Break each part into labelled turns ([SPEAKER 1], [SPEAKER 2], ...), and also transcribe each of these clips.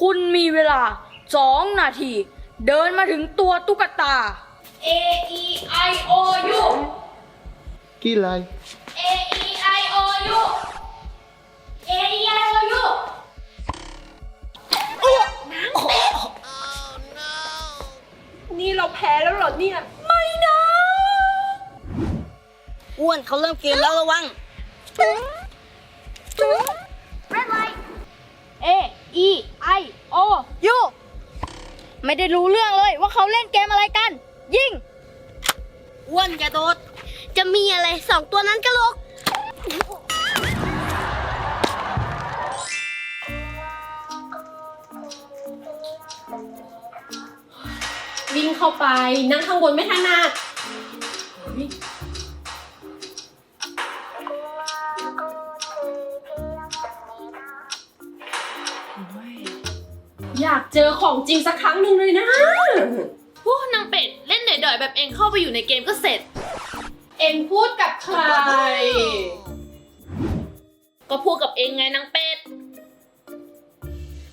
[SPEAKER 1] คุณมีเวลาสองนาที เดินมาถึงตัวตุ๊กตา A E I O U
[SPEAKER 2] กี่ไร
[SPEAKER 1] A E I O U A E I O U
[SPEAKER 3] นี่เราแพ้แล้วเหรอเนี่ย
[SPEAKER 1] ไม่นะ
[SPEAKER 4] อ้วนเขาเริ่มเกมแล้วระวัง
[SPEAKER 1] A E I O U ไม่ได้รู้เรื่องเลยว่าเขาเล่นเกมอะไรกัน ยิง
[SPEAKER 4] อ้วนอย่าโดด จะมีอะไรสองตัวนั้นกะโหลก
[SPEAKER 3] วิ่งเข้าไปนั่งข้างบนไม่ถนัด จอของจริงสักครั้งหนึ่งเลยนะ
[SPEAKER 5] พวกนางเป็ดเล่นเด๋อยๆแบบเองเข้าไปอยู่ในเกมก็เสร็จ
[SPEAKER 3] เอ็งพูดกับใคร
[SPEAKER 5] ก็พูดกับเองไงนางเป็ด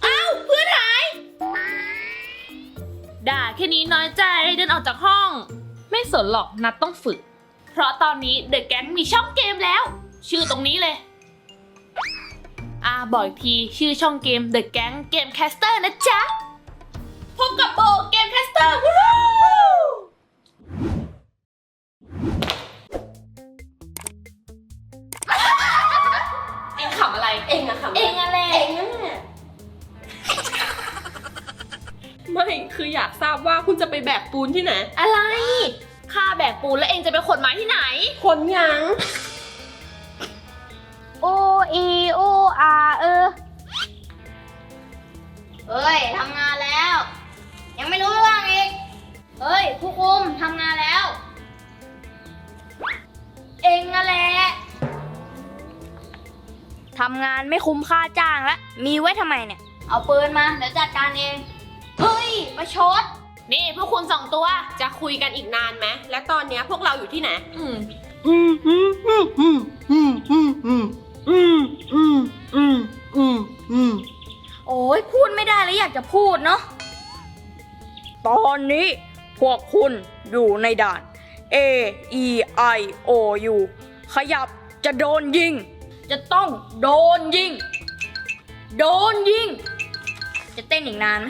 [SPEAKER 5] อ้าวเพื่อนหาย ด่าแค่นี้น้อยใจเดินออกจากห้อง ไม่สนหรอกนัดต้องฝึก เพราะตอนนี้เดอะแก๊งมีช่องเกมแล้ว ชื่อตรงนี้เลย อ่าบอกอีกทีชื่อช่องเกม The Gang Game Caster นะจ๊ะ พบกับโบเกมแคสเตอร์วู้เอ็งขำอะไร
[SPEAKER 3] เอ็งอะค่ะ
[SPEAKER 5] เอ็งอะไร
[SPEAKER 3] เอ็งอะไม่คืออยากทราบว่าคุณจะไปแบกปูนที่ไหน
[SPEAKER 5] อะไรค่าแบกปูนแล้วเองจะไปขนไม้ที่ไหน
[SPEAKER 3] คนยัง
[SPEAKER 1] O E O R เออ
[SPEAKER 4] เฮ้ยทำงานแล้ว ยังไม่รู้เรื่องอีกเฮ้ยผู้คุมทำงานแล้ว
[SPEAKER 1] เองอะแหละทำงานไม่คุ้มค่าจ้างแล้วมีไว้ทำไมเนี่ย
[SPEAKER 4] เอาปืนมาเดี๋ยวจัดการเอง เฮ้ยประชด
[SPEAKER 5] นี่พวกคุณสองตัว
[SPEAKER 3] จะคุยกันอีกนานไหม และตอนเนี้ยพวกเราอยู่ที่ไหน
[SPEAKER 5] อืม
[SPEAKER 2] อืมอืมอืมอืมอืมอืม อืมอืมอืมอืมอืม
[SPEAKER 1] โอ้ยพูดไม่ได้แล้วอยากจะพูดเนาะ ตอนนี้พวกคุณอยู่ในด่าน A E I O U ขยับจะโดนยิง จะต้องโดนยิง โดนยิง จะเต้นอีกนานไหม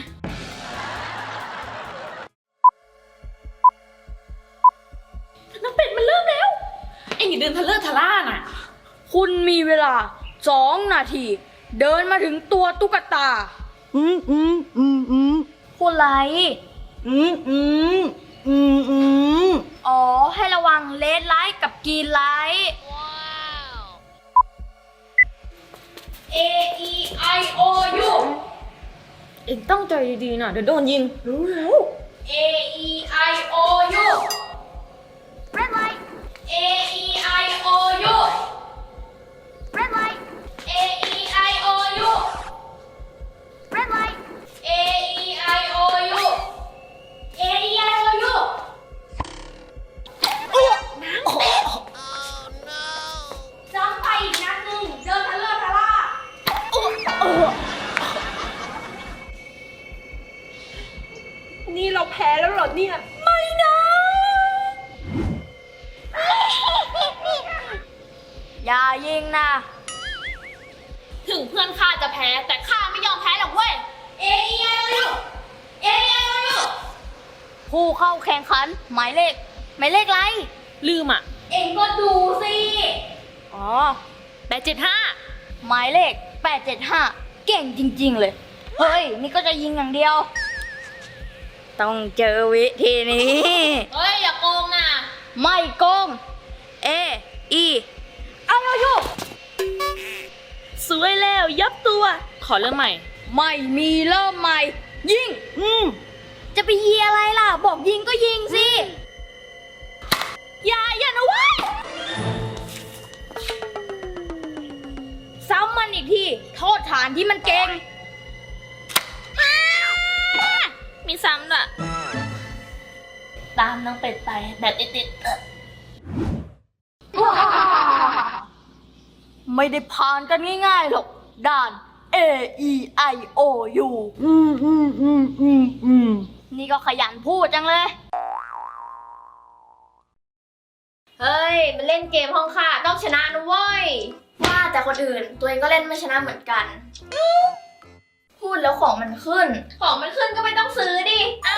[SPEAKER 5] น้ำเป็ดมันเริ่มแล้วเอ็งเดินทะเลอะทะล่าน่ะ
[SPEAKER 1] คุณมีเวลาสองนาที เดินมาถึงตัวตุ๊กตา
[SPEAKER 2] อืมอืมอืมอืม
[SPEAKER 1] พูดไร
[SPEAKER 2] อืมอืมอืมอืม
[SPEAKER 1] อ๋อ ให้ระวังเลดไลท์กับกรีนไลท์ A E I O U
[SPEAKER 5] เอ็งต้องใจดีๆนะเดี๋ยวโดนยิง
[SPEAKER 1] รู้แล้ว A E I O U
[SPEAKER 3] แพ้ แต่
[SPEAKER 5] ข้าไม่ยอมแพ้หรอกเว้ย
[SPEAKER 1] A E I O U A E I O U ผู้เข้าแข่งขัน หมายเลข หมายเลขอะไร
[SPEAKER 5] ลืมอะ
[SPEAKER 1] เองก็ดูสิ อ๋อ
[SPEAKER 5] แปดเจ็ดห้า
[SPEAKER 1] หมายเลข 875 เก่งจริง ๆ เลย เฮ้ย นี่ก็จะยิงอย่างเดียว ต้องเจอวิธีนี้
[SPEAKER 5] เฮ้ย อย่าโกงนะ
[SPEAKER 1] ไม่โกง
[SPEAKER 5] วยแล้วยับตัว ขอเริ่มใหม่
[SPEAKER 1] ไม่มีเริ่มใหม่ ยิง
[SPEAKER 2] อืม
[SPEAKER 1] จะไปยีอะไรล่ะ บอกยิงก็ยิงสิ อย่าอย่านะเว้ยซ้ำมันอีกที โทษฐานที่มันเก่ง
[SPEAKER 5] มีซ้ำด้วยตามนางเป็ดไปแบบติดๆเออ
[SPEAKER 1] ไม่ได้ผ่านกันง่ายๆหรอกด่าน A E I O U
[SPEAKER 6] อืมอืมอืมอืมอืม
[SPEAKER 1] นี่ก็ขยันพูดจังเลย
[SPEAKER 4] เฮ้ย มันเล่นเกมห้องค่ะ ต้องชนะนะเว้ย ว่าแต่คนอื่น ตัวเองก็เล่นไม่ชนะเหมือนกัน พูดแล้วของมันขึ้น ของมันขึ้นก็ไม่ต้องซื้อดิ เอ้า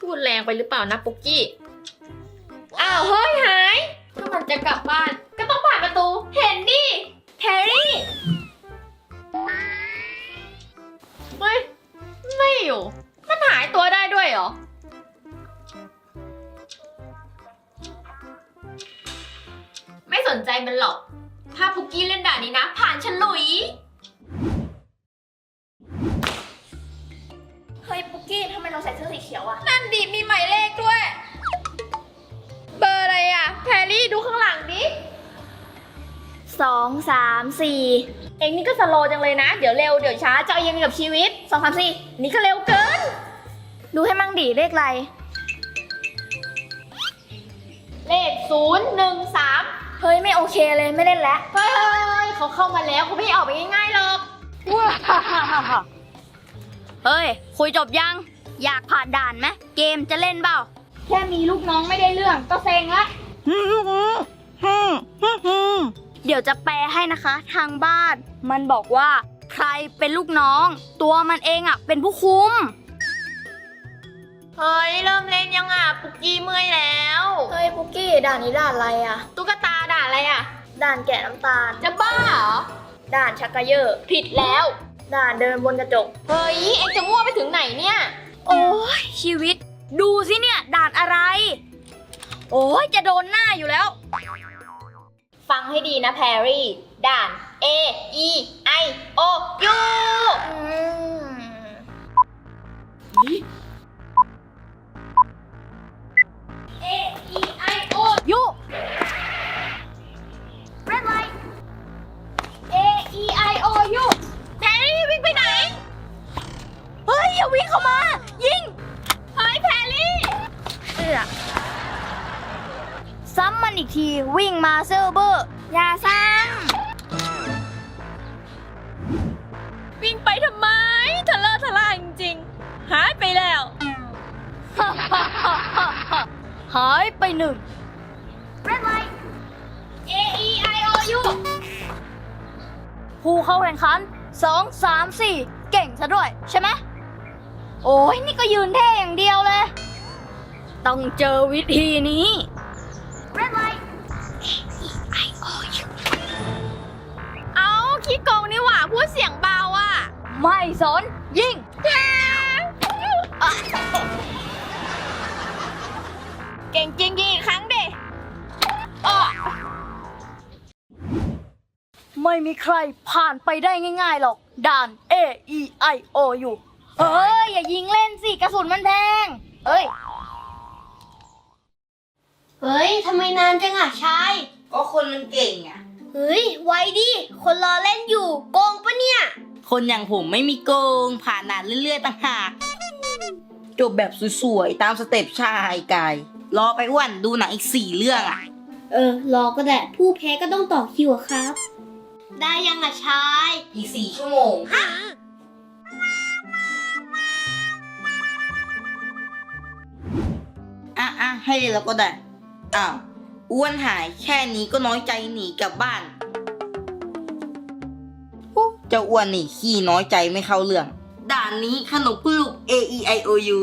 [SPEAKER 7] พูดแรงไปหรือเปล่านะปุกกี้
[SPEAKER 4] ปุกกี้ทำไมเราใส่เสื้อสีเขียวอะ
[SPEAKER 7] นั่นดีมีหมายเลขด้วย เบอร์อะไรอะแพรรี่ดูข้างหลังดิ
[SPEAKER 4] สองสามสี่
[SPEAKER 7] เองนี่ก็สโลว์จังเลยนะ เดี๋ยวเร็วเดี๋ยวช้าจะเอายังไงกับชีวิต
[SPEAKER 4] สองสามสี่
[SPEAKER 7] นี่ก็เร็วเกิน
[SPEAKER 4] ดูให้มั่งดีเลขอะไร
[SPEAKER 7] เลขศูนย์หนึ่งสาม
[SPEAKER 4] เฮ้ย ไม่โอเคเลยไม่เล่นแล้ว
[SPEAKER 7] เฮ้ยเขาเข้ามาแล้วเขาไม่ออกไปง่ายๆหรอก
[SPEAKER 1] เฮ้ย คุยจบยัง อยากผ่านด่านไหมเกมจะเล่นเปล่า
[SPEAKER 4] แค่มีลูกน้องไม่ได้เรื่องก็เซ็งละ
[SPEAKER 1] เดี๋ยวจะแปลให้นะคะ ทางบ้าน มันบอกว่า ใครเป็นลูกน้อง ตัวมันเองอะ เป็นผู้คุม
[SPEAKER 7] เฮ้ย เริ่มเล่นยังอะ ปุกกี้เมื่อยแล้ว
[SPEAKER 4] เฮ้ยปุกกี้ด่านนี้ด่านอะไรอะ
[SPEAKER 7] ตุ๊กตาด่าอะไรอะ
[SPEAKER 4] ด่านแกะน้ำตาล
[SPEAKER 7] จะบ้าเหรอ
[SPEAKER 4] ด่านชักกระเยอะ
[SPEAKER 7] ผิดแล้ว
[SPEAKER 4] ด่านเดินบนกระจก
[SPEAKER 7] เฮ้ย เอ็งจะมั่วไปถึงไหนเนี่ย
[SPEAKER 1] โอ้ย ชีวิต ดูสิเนี่ย ด่านอะไร โอ้ยจะโดนหน้าอยู่แล้ว
[SPEAKER 7] ฟังให้ดีนะแพรรี่ ด่าน A E I O U
[SPEAKER 4] อืม
[SPEAKER 7] A E I O
[SPEAKER 1] ยุ
[SPEAKER 7] หนึ่
[SPEAKER 1] ง
[SPEAKER 4] Red light
[SPEAKER 7] A E I O U
[SPEAKER 1] ผู้เข้าแข่งขันสองสามสี่เก่งซะด้วยใช่ไหม โอ้ยนี่ก็ยืนเท่อย่างเดียวเลย ต้องเจอวิธีนี้
[SPEAKER 4] Red light
[SPEAKER 7] เอาขี้โกงนี่หว่าพูดเสียงเบาอะ
[SPEAKER 1] ไม่สน ยิง
[SPEAKER 7] เก่งจริงยิงอีกครั้งเด
[SPEAKER 1] ไม่มีใครผ่านไปได้ง่ายๆหรอก ด่าน A E I O U เฮ้ย อย่ายิงเล่นสิ กระสุนมันแพง เอ้ย
[SPEAKER 4] เฮ้ย ทำไมนานจังอะชาย
[SPEAKER 2] ก็คนมันเก่งอะ
[SPEAKER 4] เฮ้ย ไวดิ คนรอเล่นอยู่ โกงปะเนี่ย
[SPEAKER 2] คนอย่างผมไม่มีโกง ผ่านด่านเรื่อยๆต่างหาก จบแบบสวยๆ ตามสเต็ปชายกาย รอไปอ้วนดูหนังอีกสี่เรื่องอะ
[SPEAKER 4] เออ รอก็ได้ ผู้แพ้ก็ต้องต่อคิวอะครับ ได้ยังอะชาย
[SPEAKER 2] อีกสี่ชั่วโมง อะอะให้เลยแล้วก็ได้ อ้าว อ้วนหายแค่นี้ก็น้อยใจหนีกลับบ้านอุ๊เจ้าอ้วนนี่ขี้น้อยใจไม่เข้าเรื่อง ด่านนี้ขนมปลูก A E I O U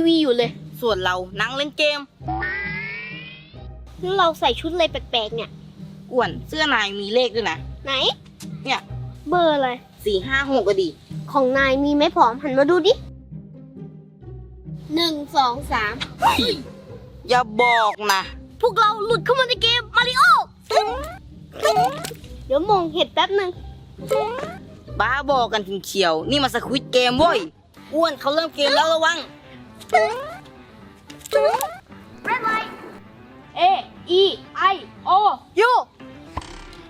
[SPEAKER 4] ทีวีอยู่เลย
[SPEAKER 2] ส่วนเรานั่งเล่นเกม
[SPEAKER 4] แล้วเราใส่ชุดอะไรแปลกๆเนี่ย
[SPEAKER 2] อ้วนเสื้อนายมีเลขด้วยนะ
[SPEAKER 4] ไหน
[SPEAKER 2] เนี่ย
[SPEAKER 4] เบอร์อะไร
[SPEAKER 2] สี่ห้าหกก็ดี
[SPEAKER 4] ของนายมีไหมผอมหันมาดูดิหนึ่งสองสาม
[SPEAKER 2] อย่าบอกนะ
[SPEAKER 1] พวกเราหลุดเข้ามาในเกมมาริโอ
[SPEAKER 4] เดี๋ยวมองเห็ดแป๊บหนึ่ง
[SPEAKER 2] บ้าบอกกันถึงเฉียว นี่มาสควิตเกมเว้ย อ้วนเขาเริ่มเกมแล้วระวัง
[SPEAKER 1] A E I O U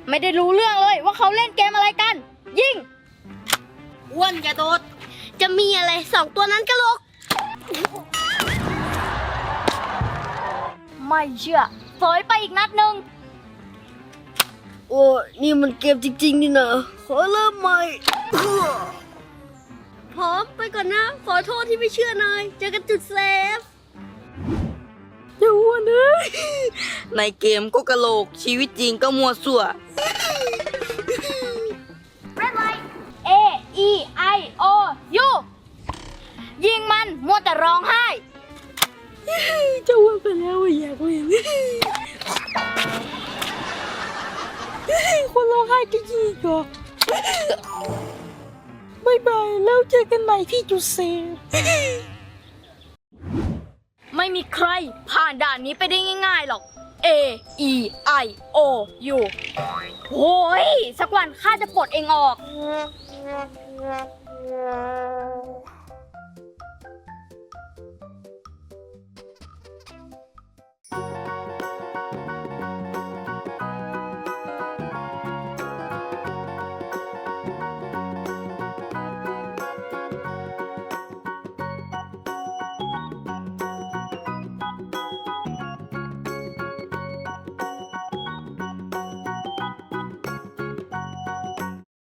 [SPEAKER 1] ไม่ได้รู้เรื่องเลยว่าเขาเล่นเกมอะไรกัน ยิง
[SPEAKER 2] อ้วนกระโดด
[SPEAKER 4] จะมีอะไรสองตัวนั้นกะโหลก
[SPEAKER 1] ไม่เชื่อเผยไปอีกนัดหนึ่ง
[SPEAKER 4] โอ้ นี่มันเกมจริงๆนี่นะ ขอเริ่มใหม่ พร้อมไปก่อนนะ ขอโทษที่ไม่เชื่อนายเจอกันจุดเซฟ
[SPEAKER 2] ในเกมก็กะโหลก ชีวิตจริงก็มัวสั่ว
[SPEAKER 1] เอ E I O U ยิงมันมัวแต่ร้องไห้
[SPEAKER 4] จะว่าไปแล้วว่าอยากเล่น
[SPEAKER 2] คนร้องไห้ก็ยิงก็ บายบาย แล้วเจอกันใหม่ที่จุดเซ
[SPEAKER 1] ไม่มีใครผ่านด่านนี้ไปได้ง่ายๆหรอก A E I O U โอ้ย สักวันข้าจะปลดเองออก